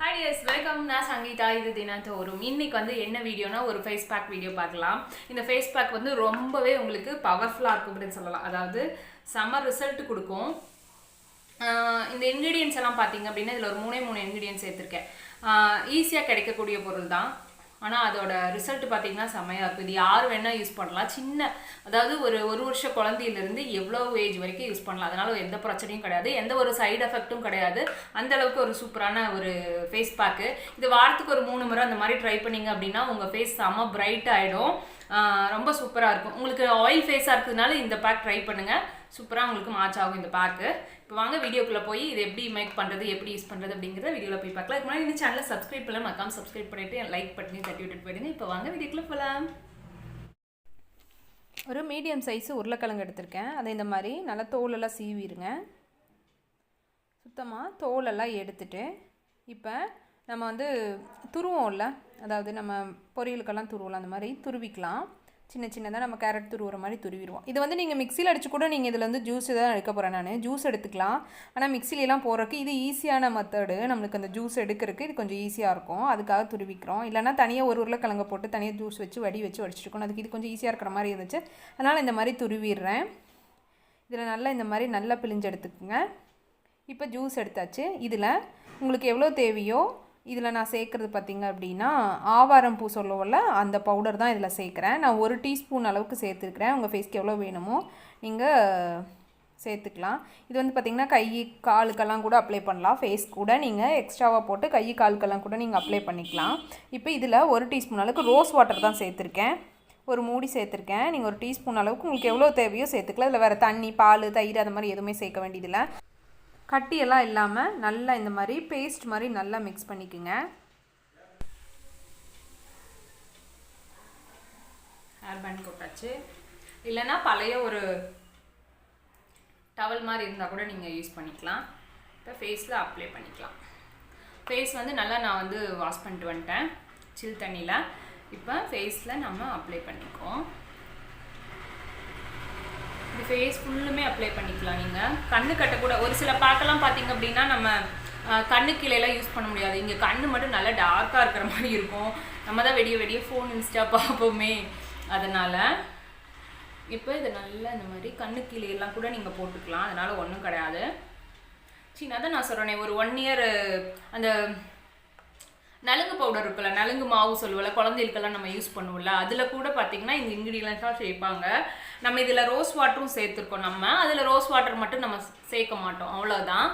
Hi yes welcome நான் சங்கீதா. இது தினத்தோறும். இன்னைக்கு வந்து என்ன வீடியோனா ஒரு ஃபேஸ் பேக் வீடியோ பார்க்கலாம். இந்த ஃபேஸ் பேக் வந்து ரொம்பவே உங்களுக்கு பவர்ஃபுல்லாக இருக்கும் அப்படின்னு சொல்லலாம். அதாவது செம்ம ரிசல்ட் கொடுக்கும். இந்த இன்க்ரீடியன்ஸ் எல்லாம் பார்த்தீங்க அப்படின்னா இதில் ஒரு மூணே மூணு இன்க்ரீடியன்ஸ் சேர்த்துருக்கேன். ஈஸியாக கிடைக்கக்கூடிய பொருள் தான் ஆனால் அதோட ரிசல்ட் பார்த்தீங்கன்னா செம்மையாக இருக்கும். இது யார் வேணால் யூஸ் பண்ணலாம். சின்ன அதாவது ஒரு ஒரு வருஷ குழந்தையிலேருந்து எவ்வளோ ஏஜ் வரைக்கும் யூஸ் பண்ணலாம். அதனால எந்த பிரச்சனையும் கிடையாது. எந்த ஒரு சைடு எஃபெக்ட்டும் கிடையாது. அந்தளவுக்கு ஒரு சூப்பரான ஒரு ஃபேஸ் பேக்கு இது வாரத்துக்கு ஒரு மூணு முறை அந்த மாதிரி ட்ரை பண்ணீங்க அப்படின்னா உங்கள் ஃபேஸ் செம்ம பிரைட் ஆகிடும் ரொம்ப சூப்பராக இருக்கும். உங்களுக்கு ஆயில் ஃபேஸாக இருக்கிறதுனால இந்த பேக் ட்ரை பண்ணுங்கள் சூப்பராக உங்களுக்கு மேட்ச் ஆகும் இந்த பேக்கு இப்போ வாங்க வீடியோக்குள்ளே போய் இது எப்படி மேக் பண்ணுறது எப்படி யூஸ் பண்ணுறது அப்படிங்கிறத வீடியோவில் போய் பார்க்கலாம். இதுக்கு முன்னாடி இந்த சேனலை சப்ஸ்கிரைப் பண்ணலாம் மக்காம சப்ஸ்கிரைப் பண்ணிவிட்டு லைக் பண்ணி தட்டி விட்டுட்டு போயிடுங்க. இப்போ வாங்க வீடியோக்குள்ளே போகலாம் ஒரு மீடியம் சைஸு உருளைக்கிழங்கு எடுத்திருக்கேன். அதை இந்த மாதிரி நல்லா தோலெல்லாம் சீவிடுங்க. சுத்தமாக தோலெல்லாம் எடுத்துட்டு இப்போ நம்ம வந்து துருவோம்ல அதாவது நம்ம பொரியலுக்கெல்லாம் துருவலாம் அந்த மாதிரி துருவிக்கலாம். சின்ன சின்னதாக நம்ம கேரட் துருவுற மாதிரி துருவிடுவோம். இது வந்து நீங்கள் மிக்சியில் அடிச்சு கூட நீங்கள் இதில் வந்து ஜூஸ் தான் எடுக்க போகிறேன் நான். ஜூஸ் எடுத்துக்கலாம். ஆனால் மிக்சிலெலாம் போடுறதுக்கு இது ஈஸியான மெத்தடு நம்மளுக்கு அந்த ஜூஸ் எடுக்கிறதுக்கு இது கொஞ்சம் ஈஸியாக இருக்கும். அதுக்காக துருவிக்கிறோம். இல்லைனா தனியாக ஒரு உருளைக்கிழங்க போட்டு தனியாக ஜூஸ் வச்சு வடி வச்சு வடிச்சிருக்கணும் அதுக்கு இது கொஞ்சம் ஈஸியாக இருக்கிற மாதிரி இருந்துச்சு. அதனால் இந்த மாதிரி துருவிடுறேன். இதில் நல்லா இந்த மாதிரி நல்லா பிழிஞ்சு எடுத்துக்கோங்க. இப்போ ஜூஸ் எடுத்தாச்சு. இதில் உங்களுக்கு எவ்வளோ தேவையோ இதில் நான் சேர்க்குறது பார்த்தீங்க அப்படின்னா ஆவாரம் பூ சொல்லுவோம்ல அந்த பவுடர் தான் இதில் சேர்க்குறேன். நான் ஒரு டீஸ்பூன் அளவுக்கு சேர்த்துருக்குறேன். உங்கள் ஃபேஸ்க்கு எவ்வளோ வேணுமோ நீங்கள் சேர்த்துக்கலாம். இது வந்து பார்த்திங்கன்னா கை காலுக்கெல்லாம் கூட அப்ளை பண்ணலாம். ஃபேஸ் கூட நீங்கள் எக்ஸ்ட்ராவாக போட்டு கை காலுக்கெல்லாம் கூட நீங்கள் அப்ளை பண்ணிக்கலாம். இப்போ இதில் ஒரு டீஸ்பூன் அளவுக்கு ரோஸ் வாட்டர் தான் சேர்த்துருக்கேன். ஒரு மூடி சேர்த்துருக்கேன். நீங்கள் ஒரு டீஸ்பூன் அளவுக்கு உங்களுக்கு எவ்வளோ தேவையோ சேர்த்துக்கலாம். இல்லை வேறு தண்ணி பால் தயிர் அந்த மாதிரி எதுவுமே சேர்க்க வேண்டியதில்லை. கட்டியெல்லாம் இல்லாமல் நல்லா இந்த மாதிரி பேஸ்ட் மாதிரி நல்லா மிக்ஸ் பண்ணிக்கோங்க. ஹேர் பேண்ட் போட்டாச்சு. இல்லைன்னா பழைய ஒரு டவல் மாதிரி இருந்தால் கூட நீங்கள் யூஸ் பண்ணிக்கலாம். இப்போ ஃபேஸில் அப்ளை பண்ணிக்கலாம். ஃபேஸ் வந்து நல்லா நான் வந்து வாஷ் பண்ணிட்டு வந்துட்டேன். சில் தண்ணியில். இப்போ ஃபேஸில் நம்ம அப்ளை பண்ணிக்குவோம். இது ஃபேஸ் ஃபுல்லுமே அப்ளை பண்ணிக்கலாம் நீங்கள் கண்ணு கட்டக்கூட ஒரு சில பேக்கெல்லாம் பார்த்தீங்க அப்படின்னா நம்ம கண்ணு கீழேலாம் யூஸ் பண்ண முடியாது. இங்கே கண்ணு மட்டும் நல்லா டார்க்காக இருக்கிற மாதிரி இருக்கும். நம்ம தான் வெடிய வெடிய ஃபோன் இன்ஸ்டா பார்ப்போமே. அதனால் இப்போ இதை நல்லா இந்த மாதிரி கண்ணு கீழேலாம் எல்லாம் கூட நீங்கள் போட்டுக்கலாம். அதனால் ஒன்றும் கிடையாது. சின்ன தான் நான் சொல்கிறேனே ஒரு ஒன் இயர் அந்த நலுங்கு பவுடர் இருக்குல்ல நலுங்கு மாவு சொல்லுவல குழந்தைகளுக்கெல்லாம் நம்ம யூஸ் பண்ணுவோம்ல அதில் கூட பார்த்தீங்கன்னா இந்த இன்க்ரீடியன்ஸாக சேர்ப்பாங்க நம்ம இதில் ரோஸ் வாட்டரும் சேர்த்துருக்கோம் நம்ம. அதில் ரோஸ் வாட்டர் மட்டும் நம்ம சேர்க்க மாட்டோம். அவ்வளோதான்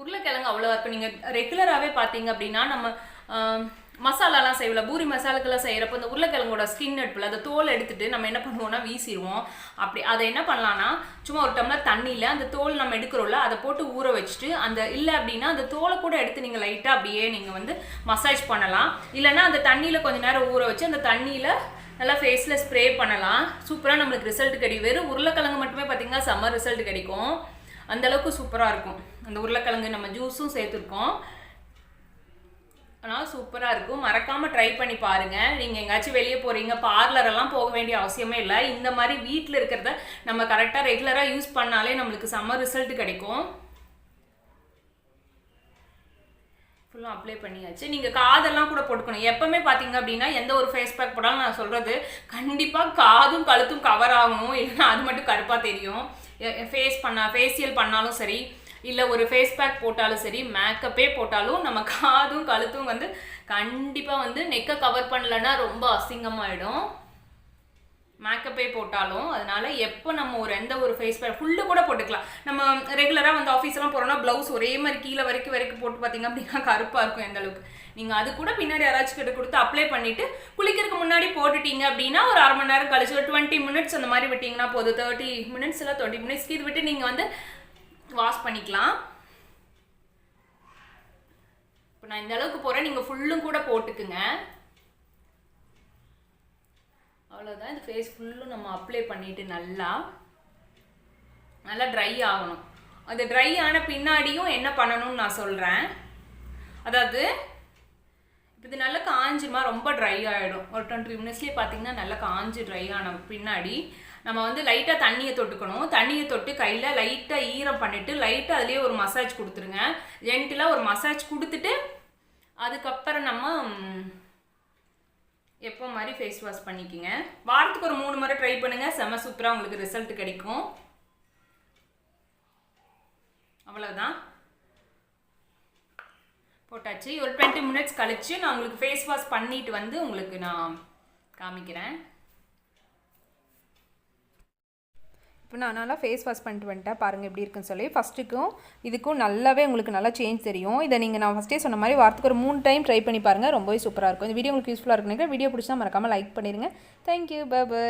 உருளைக்கிழங்கு அவ்வளோ இருக்கும். நீங்கள் ரெகுலராகவே பார்த்தீங்க அப்படின்னா நம்ம மசாலாலாம் செய்வல பூரி மசாலாக்கெல்லாம் செய்கிறப்ப இந்த உருளைக்கிழங்கோட ஸ்கின் எடுப்பில் அந்த தோல் எடுத்துட்டு நம்ம என்ன பண்ணுவோம்னா வீசிடுவோம். அப்படி அதை என்ன பண்ணலான்னா சும்மா ஒரு டம்ளர் தண்ணியில் அந்த தோல் நம்ம எடுக்கிறோம்ல அதை போட்டு ஊற வச்சுட்டு அந்த இல்லை அப்படின்னா அந்த தோலை கூட எடுத்து நீங்கள் லைட்டாக அப்படியே நீங்கள் வந்து மசாஜ் பண்ணலாம். இல்லைன்னா அந்த தண்ணியில் கொஞ்ச நேரம் ஊற வச்சு அந்த தண்ணியில் நல்லா ஃபேஸில் ஸ்ப்ரே பண்ணலாம். சூப்பராக நம்மளுக்கு ரிசல்ட் கிடைக்கும். வெறும் உருளைக்கிழங்கு மட்டுமே பார்த்தீங்கன்னா செம்ம ரிசல்ட் கிடைக்கும். அந்தளவுக்கு சூப்பராக இருக்கும். அந்த உருளைக்கிழங்கு நம்ம ஜூஸும் சேர்த்துருக்கோம். சூப்பராக இருக்கும். மறக்காமல் ட்ரை பண்ணி பாருங்கள் நீங்கள் எங்கேயாச்சும் வெளியே போகிறீங்க பார்லரெல்லாம் போக வேண்டிய அவசியமே இல்லை. இந்த மாதிரி வீட்டில் இருக்கிறத நம்ம கரெக்டாக ரெகுலராக யூஸ் பண்ணாலே நம்மளுக்கு செம்ம ரிசல்ட் கிடைக்கும். ஃபுல்லாக அப்ளை பண்ணியாச்சு. நீங்கள் காதெல்லாம் கூட போட்டுக்கணும். எப்போவுமே பார்த்தீங்க அப்படின்னா எந்த ஒரு ஃபேஸ் பேக் போடாலும் நான் சொல்கிறது கண்டிப்பாக காதும் கழுத்தும் கவர் ஆகணும். இல்லைன்னா அது மட்டும் கருப்பாக தெரியும். ஃபேஸ் பண்ண ஃபேஷியல் பண்ணாலும் சரி இல்லை ஒரு ஃபேஸ் பேக் போட்டாலும் சரி மேக்கப்பே போட்டாலும் நம்ம காதும் கழுத்தும் வந்து கண்டிப்பாக வந்து நெக்கை கவர் பண்ணலன்னா ரொம்ப அசிங்கமாயிடும். மேக்கப்பே போட்டாலும் அதனால எப்போ நம்ம ஒரு எந்த ஒரு ஃபேஸ் பேக் ஃபுல்லு கூட போட்டுக்கலாம். நம்ம ரெகுலராக வந்து ஆஃபீஸ்லாம் போகிறோம்னா ப்ளவுஸ் ஒரே மாதிரி கீழே வரைக்கும் வரைக்கும் போட்டு பார்த்தீங்க அப்படின்னா கருப்பாக இருக்கும் எந்த அளவுக்கு. நீங்கள் அது கூட பின்னாடி யாராச்சும் கிட்ட கொடுத்து அப்ளை பண்ணிவிட்டு குளிக்கிறதுக்கு முன்னாடி போட்டுட்டீங்க அப்படின்னா ஒரு அரை மணி நேரம் கழிச்சு ஒரு டுவெண்ட்டி மினிட்ஸ் அந்த மாதிரி விட்டிங்கன்னா போதும். தேர்ட்டி மினிட்ஸ் இல்லை டுவெண்ட்டி மினிட்ஸ்க்கு இது விட்டு நீங்கள் வந்து வாஷ் பண்ணிக்கலாம். இப்போ நான் இந்த அளவுக்கு போகிறேன் நீங்கள் ஃபுல்லும் கூட போட்டுக்குங்க. அவ்வளோதான் இந்த ஃபேஸ் ஃபுல்லும் நம்ம அப்ளை பண்ணிட்டு நல்லா நல்லா ட்ரை ஆகணும். அது ட்ரை ஆன பின்னாடியும் என்ன பண்ணணும்னு நான் சொல்கிறேன் அதாவது இப்போ இது நல்லா காஞ்சுமா ரொம்ப ட்ரை ஆகிடும் ஒரு டுவெண்ட்டி மினிட்ஸ்லேயே பார்த்தீங்கன்னா நல்லா காஞ்சு ட்ரை ஆன பின்னாடி நம்ம வந்து லைட்டாக தண்ணியை தொட்டுக்கணும். தண்ணியை தொட்டு கையில் லைட்டாக ஈரம் பண்ணிவிட்டு லைட்டாக அதுலேயே ஒரு மசாஜ் கொடுத்துருங்க. ஜென்டிலாக ஒரு மசாஜ் கொடுத்துட்டு அதுக்கப்புறம் நம்ம எப்போ மாதிரி ஃபேஸ் வாஷ் பண்ணிக்கோங்க. வாரத்துக்கு ஒரு மூணு முறை ட்ரை பண்ணுங்கள் செம சூப்பராக உங்களுக்கு ரிசல்ட் கிடைக்கும். அவ்வளோதான் போட்டாச்சு. ஒரு டுவெண்ட்டி மினிட்ஸ் கழிச்சு நான் உங்களுக்கு ஃபேஸ் வாஷ் பண்ணிட்டு வந்து உங்களுக்கு நான் காமிக்கிறேன். இப்போ நான் நல்லா ஃபேஸ் வாஷ் பண்ணிட்டு வந்துட்டேன். பாருங்கள் எப்படி இருக்குன்னு சொல்லி. ஃபஸ்ட்டுக்கும் இதுக்கும் நல்லாவே உங்களுக்கு நல்லா சேஞ்ச் தெரியும். இதை நீங்கள் நான் ஃபஸ்ட்டே சொன்ன மாதிரி வாரத்துக்கு ஒரு மூணு டைம் ட்ரை பண்ணி பாருங்கள் ரொம்பவே சூப்பராக இருக்கும். இந்த வீடியோ உங்களுக்கு யூஸ்ஃபுல்லாக இருக்குன்னு வீடியோ பிடிச்சா மறக்காமல் லைக் பண்ணிடுங்க தேங்க்யூ பை பை